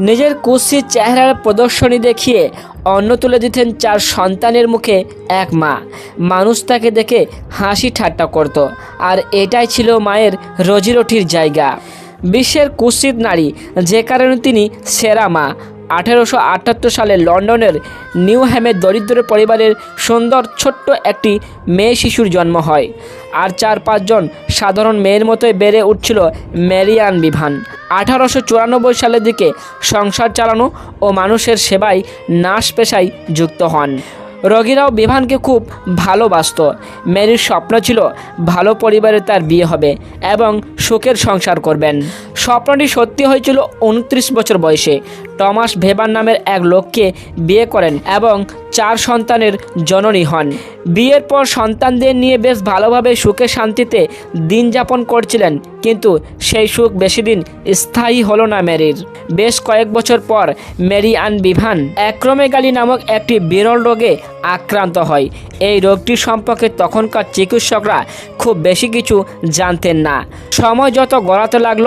নিজের কুৎসিত চেহারার প্রদর্শনী দেখিয়ে অন্ন তুলে দিতেন চার সন্তানের মুখে এক মা। মানুষ তাকে দেখে হাসি ঠাট্টা করত। আর এটাই ছিল মায়ের রোজিরোটির জায়গা। বিশ্বের কুৎসিত নারী, যে কারণে তিনি সেরা মা। আঠেরোশো আটাত্তর সালে লন্ডনের নিউ হ্যামের দরিদ্র পরিবারের সুন্দর ছোট্ট একটি মেয়ে শিশুর জন্ম হয়। আর চার পাঁচজন সাধারণ মেয়ের মতোই বেড়ে উঠছিল ম্যারিয়ান বিভান। আঠারোশো চুরানব্বই সালের দিকে সংসার চালানো ও মানুষের সেবায় নাশ পেশায় যুক্ত হন। রোগীরাও বিভানকে খুব ভালোবাসত। মেরির স্বপ্ন ছিল ভালো পরিবারে তার বিয়ে হবে এবং সুখের সংসার করবেন। স্বপ্নটি সত্যি হয়েছিল উনত্রিশ বছর বয়সে। টমাস ভেবার নামের এক লোককে বিয়ে করেন এবং চার সন্তানের জননী হন। বিয়ের পর সন্তানদের নিয়ে বেশ ভালোভাবে সুখে শান্তিতে দিন যাপন করছিলেন, কিন্তু সেই সুখ বেশি দিন স্থায়ী হলো না ম্যারির। বেশ কয়েক বছর পর মেরি আন বিভান অ্যাক্রোমেগালি নামক একটি বিরল রোগে আক্রান্ত হয়। এই রোগটি সম্পর্কে তখনকার চিকিৎসকরা খুব বেশি কিছু জানতেন না। সময় যত গড়াতে লাগল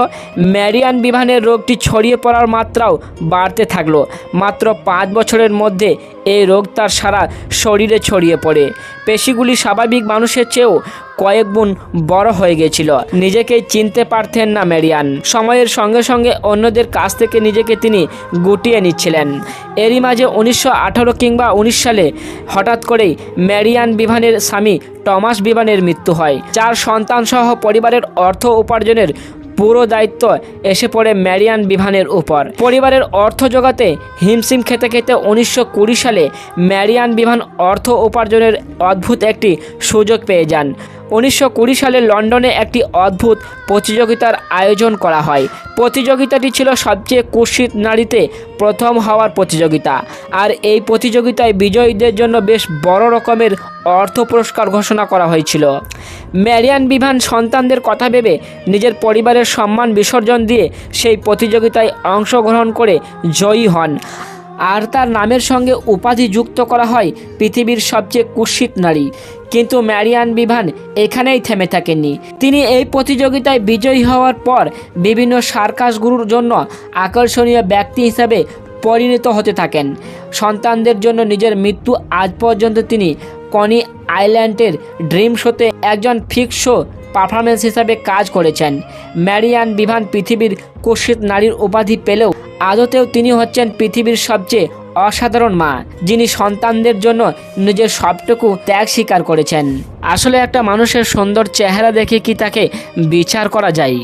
ম্যারিয়ান বিভানের রোগটি ছড়িয়ে পড়ার মাত্রাও বাড়তে থাকল। মাত্র পাঁচ বছরের মধ্যে এই রোগ তার সারা শরীরে ছড়িয়ে পড়ে। পেশিগুলি স্বাভাবিক মানুষের চেয়েও কয়েক গুণ বড় হয়ে গেছিল। নিজেকেই চিনতে পারতেন না ম্যারিয়ান। সময়ের সঙ্গে সঙ্গে অন্যদের কাছ থেকে নিজেকে তিনি গুটিয়ে নিচ্ছিলেন। এরই মাঝে উনিশশো আঠারো কিংবা উনিশ সালে হঠাৎ করেই ম্যারিয়ান বিভানের স্বামী টমাস বিভানের মৃত্যু হয় চার সন্তানসহ পরিবারের অর্থ উপার্জনের পুরো দায়িত্ব এসে পড়ে ম্যারিয়ান বিভানের উপর। পরিবারের অর্থ জোগাতে হিমশিম খেতে খেতে উনিশশো কুড়ি সালে ম্যারিয়ান বিভান অর্থ উপার্জনের অদ্ভুত একটি সুযোগ পেয়ে যান। উনিশশো কুড়ি সালে লন্ডনে একটি অদ্ভুত প্রতিযোগিতার আয়োজন করা হয়। প্রতিযোগিতাটি ছিল সবচেয়ে কুৎসিত নারীতে প্রথম হওয়ার প্রতিযোগিতা। আর এই প্রতিযোগিতায় বিজয়ীদের জন্য বেশ বড় রকমের অর্থ পুরস্কার ঘোষণা করা হয়েছিল। ম্যারিয়ান বিভান সন্তানদের কথা ভেবে নিজের পরিবারের সম্মান বিসর্জন দিয়ে সেই প্রতিযোগিতায় অংশগ্রহণ করে জয়ী হন। আর তার নামের সঙ্গে উপাধি যুক্ত করা হয় পৃথিবীর সবচেয়ে কুৎসিত নারী। কিন্তু ম্যারিয়ান বিভান এখানেই থেমে থাকেননি। তিনি এই প্রতিযোগিতায় বিজয়ী হওয়ার পর বিভিন্ন সার্কাস গুরুর জন্য আকর্ষণীয় ব্যক্তি হিসাবে পরিণত হতে থাকেন। সন্তানদের জন্য নিজের মৃত্যু আজ পর্যন্ত তিনি কনি আইল্যান্ডের ড্রিম শোতে একজন ফিক্স শো পারফরমেন্স হিসাবে কাজ করেছেন। ম্যারিয়ান বিভান পৃথিবীর কুৎসিত নারীর উপাধি পেলেও আদতেও তিনি হচ্ছেন পৃথিবীর সবচেয়ে অসাধারণ মা, যিনি সন্তানদের জন্য নিজের সবটুকু ত্যাগ স্বীকার করেছেন। আসলে একটা মানুষের সুন্দর চেহারা দেখে কি তাকে বিচার করা যায়?